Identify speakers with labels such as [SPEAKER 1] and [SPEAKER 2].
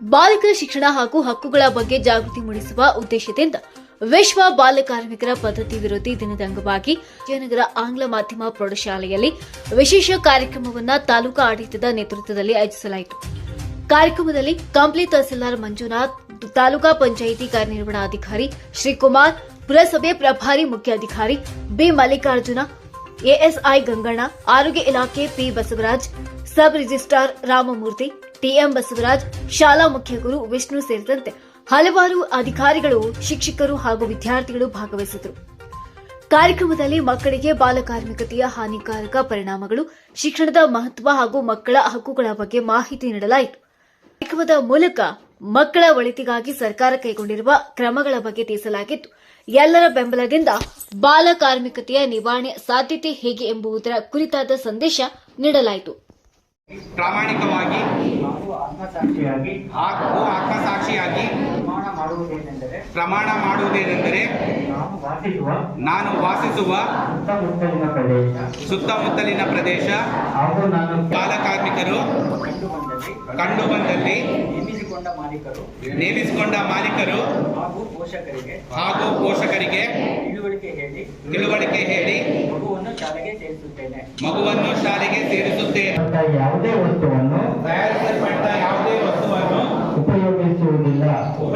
[SPEAKER 1] ಬಾಲಿಕರ ಶಿಕ್ಷಣ ಹಾಗೂ ಹಕ್ಕುಗಳ ಬಗ್ಗೆ ಜಾಗೃತಿ ಮೂಡಿಸುವ ಉದ್ದೇಶದಿಂದ ವಿಶ್ವ ಬಾಲ ಕಾರ್ಮಿಕರ ಪದ್ಧತಿ ವಿರೋಧಿ ದಿನದ ಅಂಗವಾಗಿ ವಿಜಯನಗರ ಆಂಗ್ಲ ಮಾಧ್ಯಮ ಪ್ರೌಢಶಾಲೆಯಲ್ಲಿ ವಿಶೇಷ ಕಾರ್ಯಕ್ರಮವನ್ನು ತಾಲೂಕಾ ಆಡಳಿತದ ನೇತೃತ್ವದಲ್ಲಿ ಆಯೋಜಿಸಲಾಯಿತು. ಕಾರ್ಯಕ್ರಮದಲ್ಲಿ ಕಂಪ್ಲಿ ತಹಸೀಲ್ದಾರ್ ಮಂಜುನಾಥ್, ತಾಲೂಕಾ ಪಂಚಾಯಿತಿ ಕಾರ್ಯನಿರ್ವಹಣಾಧಿಕಾರಿ ಶ್ರೀಕುಮಾರ್, ಪುರಸಭೆ ಪ್ರಭಾರಿ ಮುಖ್ಯಾಧಿಕಾರಿ ಬಿ ಮಲ್ಲಿಕಾರ್ಜುನ, ಎಎಸ್ಐ ಗಂಗಣ್ಣ, ಆರೋಗ್ಯ ಇಲಾಖೆ P Basavaraj, sub registrar Ramamurthy TM Basavaraj, ಶಾಲಾ ಮುಖ್ಯ ಗುರು ವಿಷ್ಣು ಸೇರಿದಂತೆ ಹಲವಾರು ಅಧಿಕಾರಿಗಳು, ಶಿಕ್ಷಕರು ಹಾಗೂ ವಿದ್ಯಾರ್ಥಿಗಳು ಭಾಗವಹಿಸಿದರು ಕಾರ್ಯಕ್ರಮದಲ್ಲಿ ಮಕ್ಕಳಿಗೆ ಬಾಲಕಾರ್ಮಿಕತೆಯ ಹಾನಿಕಾರಕ ಪರಿಣಾಮಗಳು, ಶಿಕ್ಷಣದ ಮಹತ್ವ ಹಾಗೂ ಮಕ್ಕಳ ಹಕ್ಕುಗಳ ಬಗ್ಗೆ ಮಾಹಿತಿ ನೀಡಲಾಯಿತು. ಕಾರ್ಯಕ್ರಮದ ಮೂಲಕ ಮಕ್ಕಳ ಒಳಿತಿಗಾಗಿ ಸರ್ಕಾರ ಕೈಗೊಂಡಿರುವ ಕ್ರಮಗಳ ಬಗ್ಗೆ ತಿಳಿಸಲಾಗಿತ್ತು. ಎಲ್ಲರ ಬೆಂಬಲದಿಂದ ಬಾಲ ಕಾರ್ಮಿಕತೆಯ ನಿವಾರಣೆ ಸಾಧ್ಯತೆ ಹೇಗೆ ಎಂಬುದರ ಕುರಿತಾದ ಸಂದೇಶ ನೀಡಲಾಯಿತು.
[SPEAKER 2] ಪ್ರಾಮಾಣಿಕವಾಗಿ
[SPEAKER 3] ಹಾಗೂ ಆತ್ಮಸಾಕ್ಷಿಯಾಗಿ
[SPEAKER 2] ಹಾಗೂ ಆತ್ಮಸಾಕ್ಷಿಯಾಗಿ
[SPEAKER 3] ಪ್ರಮಾಣ ಮಾಡುವುದೇನೆಂದರೆ
[SPEAKER 2] ಪ್ರಮಾಣ ಮಾಡುವುದೇನೆಂದರೆ
[SPEAKER 3] ನಾನು ವಾಸಿಸುವ
[SPEAKER 2] ನಾನು ವಾಸಿಸುವ
[SPEAKER 3] ಸುತ್ತಮುತ್ತಲಿನ ಪ್ರದೇಶ.
[SPEAKER 2] ಸುತ್ತಮುತ್ತಲಿನ ಪ್ರದೇಶ.
[SPEAKER 3] ಹಾಗೂ ನಾನು
[SPEAKER 2] ಬಾಲ ಕಾರ್ಮಿಕರು
[SPEAKER 3] ಕಂಡು ಬಂದಲ್ಲಿ
[SPEAKER 2] ಕಂಡು ಬಂದಲ್ಲಿ
[SPEAKER 3] ನೇಮಿಸಿಕೊಂಡ ಮಾಲೀಕರು
[SPEAKER 2] ನೇಮಿಸಿಕೊಂಡ ಮಾಲೀಕರು
[SPEAKER 3] ಹಾಗೂ ಪೋಷಕರಿಗೆ
[SPEAKER 2] ಹಾಗೂ ಪೋಷಕರಿಗೆ
[SPEAKER 3] ತಿಳುವಳಿಕೆ ಹೇಳಿ
[SPEAKER 2] ತಿಳುವಳಿಕೆ ಹೇಳಿ
[SPEAKER 3] ಮಗುವನ್ನು ಶಾಲೆಗೆ ಸೇರಿಸುತ್ತೇನೆ.
[SPEAKER 2] ಮಗುವನ್ನು ಶಾಲೆಗೆ ಸೇರಿಸುತ್ತೇನೆ.
[SPEAKER 3] ಯಾವುದೇ ವಸ್ತುವನ್ನು superiormente ordenado.